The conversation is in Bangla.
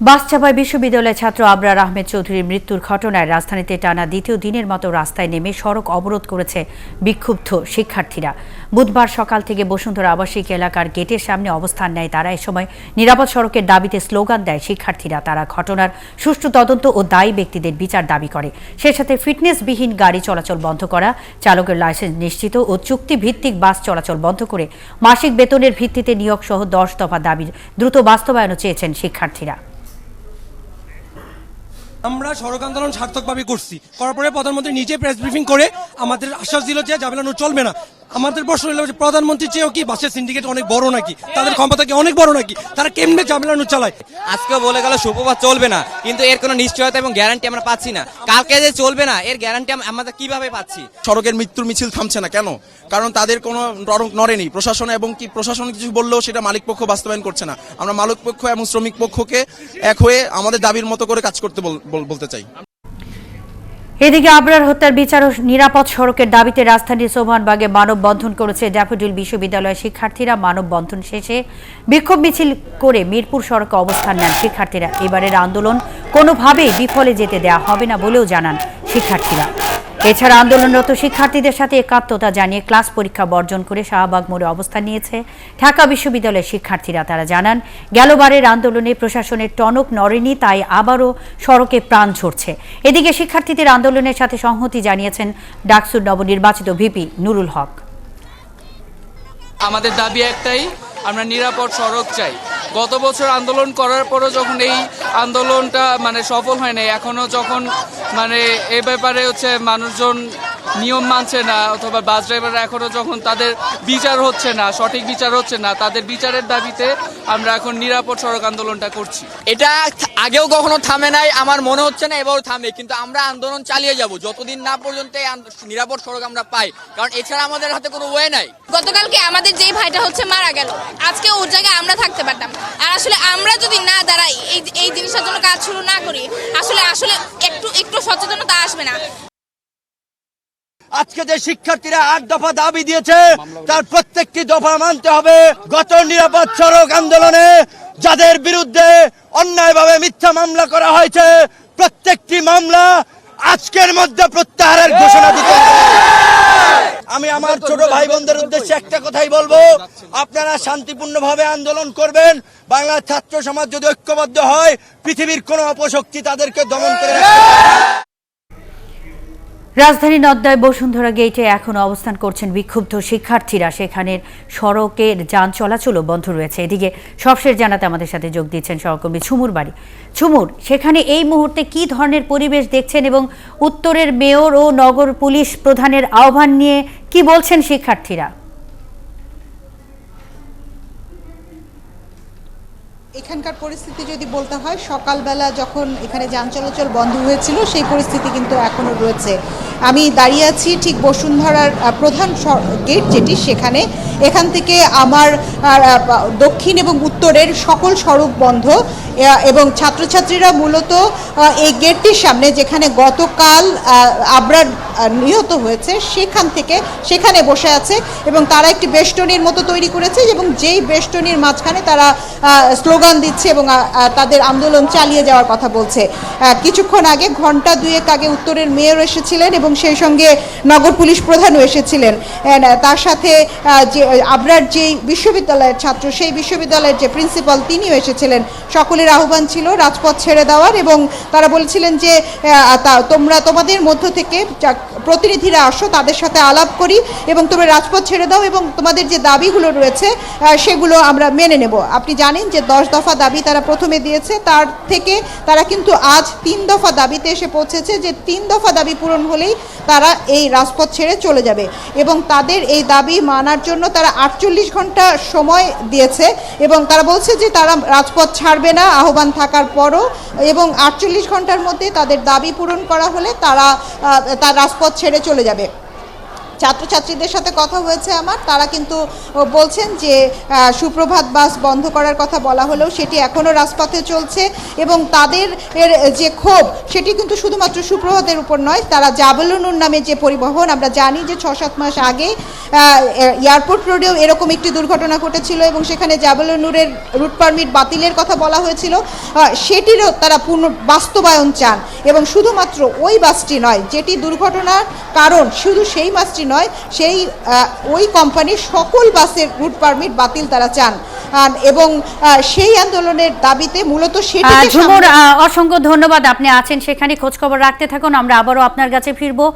বাস চাপায় বিশ্ববিদ্যালয়ের ছাত্র আবরার আহমেদ চৌধুরীর মৃত্যুর ঘটনায় রাজধানীতে টানা দ্বিতীয় দিনের মতো রাস্তায় নেমে সড়ক অবরোধ করেছে বিক্ষুব্ধ শিক্ষার্থীরা। বুধবার সকাল থেকে বসুন্ধরা আবাসিক এলাকার গেটের সামনে অবস্থান নেয় তারা। এ সময় নিরাপদ সড়কের দাবিতে স্লোগান দেয় শিক্ষার্থীরা। তারা ঘটনার সুষ্ঠু তদন্ত ও দায়ী ব্যক্তিদের বিচার দাবি করে। সে সাথে ফিটনেসবিহীন গাড়ি চলাচল বন্ধ করা, চালকের লাইসেন্স নিশ্চিত ও চুক্তিভিত্তিক বাস চলাচল বন্ধ করে মাসিক বেতনের ভিত্তিতে নিয়োগ সহ দশ দফা দাবির দ্রুত বাস্তবায়নও চেয়েছেন শিক্ষার্থীরা। আমরা সড়ক আন্দোলন সার্থকভাবে করছি। করার পরে প্রধানমন্ত্রী নিজে প্রেস ব্রিফিং করে আমাদের আশ্বাস দিল যে জাবেলানো চলবে না। আমাদের প্রশ্ন হলো যে প্রধানমন্ত্রীর চেয়েও কি বাসের সিন্ডিকেট অনেক বড় নাকি? তাদের ক্ষমতা কি অনেক বড় নাকি? তারা কেমনে জাবেলানো চালায় আজকেও বলে গেল সুপ্রভাত চলবে না কিন্তু এর কোনো নিশ্চয়তা এবং গ্যারান্টি আমরা পাচ্ছি না। কালকে যে চলবে না এর গ্যারান্টি আমরা কীভাবে পাচ্ছি? সড়কের মৃত্যুর মিছিল থামছে না কেন? কারণ তাদের কোনো নরক নড়েনি প্রশাসন এবং কি প্রশাসন কিছু বললেও সেটা মালিক পক্ষ বাস্তবায়ন করছে না। আমরা মালিক পক্ষ এবং শ্রমিক পক্ষকে এক হয়ে আমাদের দাবির মতো করে কাজ করতে বল- বল- বলতে চাই। এদিকে আবরার হত্যার বিচার ও নিরাপদ সড়কের দাবিতে রাজধানীর সোভানবাগে মানববন্ধন করেছে ড্যাফোডিল বিশ্ববিদ্যালয়ের শিক্ষার্থীরা। মানববন্ধন শেষে বিক্ষোভ মিছিল করে মিরপুর সড়কে অবস্থান নেন শিক্ষার্থীরা। এবারের আন্দোলন কোনোভাবেই বিফলে যেতে দেয়া হবে না বলেও জানান শিক্ষার্থীরা। এছাড়া আন্দোলনরত শিক্ষার্থীদের সাথে একাত্মতা জানিয়ে ক্লাস পরীক্ষা বর্জন করে শাহবাগ মোড়ে অবস্থান নিয়েছে ঢাকা বিশ্ববিদ্যালয়ের শিক্ষার্থীরা। তারা জানান, গেলবারের আন্দোলনে প্রশাসনের টনক নড়েনি, তাই আবারও সড়কে প্রাণ ছড়ছে এদিকে শিক্ষার্থীদের আন্দোলনের সাথে সংহতি জানিয়েছেন ডাকসুর নবনির্বাচিত ভিপি নুরুল হক। আমাদের দাবি একটাই, আমরা নিরাপদ সড়ক চাই। গত বছর আন্দোলন করার পরও যখন এই আন্দোলনটা মানে সফল হয় নাই, এখনও যখন মানে এ ব্যাপারে হচ্ছে মানুষজন নিয়ম মানছে না অথবা বাস ড্রাইভাররা এখনও যখন তাদের বিচার হচ্ছে না সঠিক বিচার হচ্ছে না তাদের বিচারের দাবিতে আমরা এখন নিরাপদ সড়ক আন্দোলনটা করছি। এটা আগেও কখনো থামে নাই আমার মনে হচ্ছে না এবারও থামে কিন্তু আমরা আন্দোলন চালিয়ে যাব যতদিন না পর্যন্ত নিরাপদ সড়ক আমরা পাই কারণ এছাড়া আমাদের হাতে কোনো ওয়ে নাই। গতকালকে আমাদের যেই ভাইটা হচ্ছে মারা গেল আজকে ওর জায়গায় আমরা থাকতে পারতাম আর আসলে আমরা যদি না দাঁড়াই এই এই জিনিসটার জন্য কাজ শুরু না করি আসলে আসলে একটু একটু সচেতনতা আসবে না। আজকে যে শিক্ষার্থীরা আট দফা দাবি দিয়েছে, তার প্রত্যেকটি দফা মানতে হবে গত নিরাপদ সড়ক আন্দোলনে যাদের বিরুদ্ধে অন্যায়ভাবে মিথ্যা মামলা করা হয়েছে, প্রত্যেকটি মামলা আজকের মধ্যে প্রত্যাহারের ঘোষণা দিতে। আমি আমার ছোট ভাই বোনদের উদ্দেশ্যে একটা কথাই বলব আপনারা শান্তিপূর্ণভাবে আন্দোলন করবেন বাংলার ছাত্র সমাজ যদি ঐক্যবদ্ধ হয়, পৃথিবীর কোনো অপশক্তি তাদেরকে দমন করে। রাজধানী নদ্দায় বসুন্ধরা গেটে এখন অবস্থান করছেন বিক্ষুব্ধ শিক্ষার্থীরা। সেখানের সড়কের যান চলাচলও বন্ধ রয়েছে। এদিকে সবশেষ জানাতে আমাদের সাথে যোগ দিচ্ছেন সহকর্মী ছুমুর বাড়ি। ছুমুর সেখানে এই মুহূর্তে কি ধরনের পরিবেশ দেখছেন এবং উত্তরের মেয়র ও নগর পুলিশ প্রধানের আহ্বান নিয়ে কি বলছেন শিক্ষার্থীরা? এখানকার পরিস্থিতি যদি বলতে হয়, সকালবেলা যখন এখানে যান চলাচল বন্ধ হয়েছিল, সেই পরিস্থিতি কিন্তু এখনও রয়েছে। আমি দাঁড়িয়ে আছি ঠিক বসুন্ধরার প্রধান গেট যেটি, সেখানে। এখান থেকে আমার দক্ষিণ এবং উত্তরের সকল সড়ক বন্ধ। এবং ছাত্রছাত্রীরা মূলত এই গেটটির সামনে যেখানে গতকাল আহ, আবরার নিহত হয়েছে সেখান থেকে সেখানে বসে আছে এবং তারা একটি বেষ্টনীর মতো তৈরি করেছে এবং যেই বেষ্টনীর মাঝখানে তারা স্লোগান দিচ্ছে এবং তাদের আন্দোলন চালিয়ে যাওয়ার কথা বলছে। কিছুক্ষণ আগে ঘণ্টা দুয়েক আগে উত্তরের মেয়র এসেছিলেন এবং সেই সঙ্গে নগর পুলিশ প্রধানও এসেছিলেন। তার সাথে যে আবরার যেই বিশ্ববিদ্যালয়ের ছাত্র সেই বিশ্ববিদ্যালয়ের যে প্রিন্সিপাল তিনিও এসেছিলেন। সকলের আহ্বান ছিল রাজপথ ছেড়ে দেওয়ার এবং তারা বলেছিলেন যে তোমরা তোমাদের মধ্য থেকে প্রতিনিধিরা আসো, তাদের সাথে আলাপ করি এবং তোমরা রাজপথ ছেড়ে দাও এবং তোমাদের যে দাবিগুলো রয়েছে সেগুলো আমরা মেনে নেব। আপনি জানেন যে দশ দফা দাবি তারা প্রথমে দিয়েছে, তার থেকে তারা কিন্তু আজ তিন দফা দাবিতে এসে পৌঁছেছে যে তিন দফা দাবি পূরণ হলেই তারা এই রাজপথ ছেড়ে চলে যাবে এবং তাদের এই দাবি মানার জন্য তারা আটচল্লিশ ঘণ্টা সময় দিয়েছে এবং তারা বলছে যে তারা রাজপথ ছাড়বে না। আহ্বান থাকার পরও এবং আটচল্লিশ ঘণ্টার মধ্যে তাদের দাবি পূরণ করা হলে তারা তার রাজপথ ছেড়ে চলে যাবে। ছাত্রছাত্রীদের সাথে কথা হয়েছে আমার। তারা কিন্তু বলছেন যে সুপ্রভাত বাস বন্ধ করার কথা বলা হলেও সেটি এখনও রাজপথে চলছে এবং তাদের এর, যে ক্ষোভ সেটি কিন্তু শুধুমাত্র সুপ্রভাতের উপর নয়, তারা জাবলনুর নামে যে পরিবহন আমরা জানি যে ছ সাত মাস আগে এয়ারপোর্ট রোডেও এরকম একটি দুর্ঘটনা ঘটেছিল এবং সেখানে জাবলনুরের রুট পারমিট বাতিলের কথা বলা হয়েছিল। সেটিরও তারা পূর্ণ বাস্তবায়ন চান এবং শুধুমাত্র ওই বাসটি নয় যেটি দুর্ঘটনার কারণ শুধু সেই বাসটি নয় সেই ওই কোম্পানির সকল বাসের রুট পারমিট বাতিল তারা চান। এবং সেই আন্দোলনের দাবিতে মূলত আহ, অসংখ্য ধন্যবাদ আপনি আছেন সেখানে খোঁজ খবর রাখতে থাকুন আমরা আবারও আপনার কাছে ফিরবো।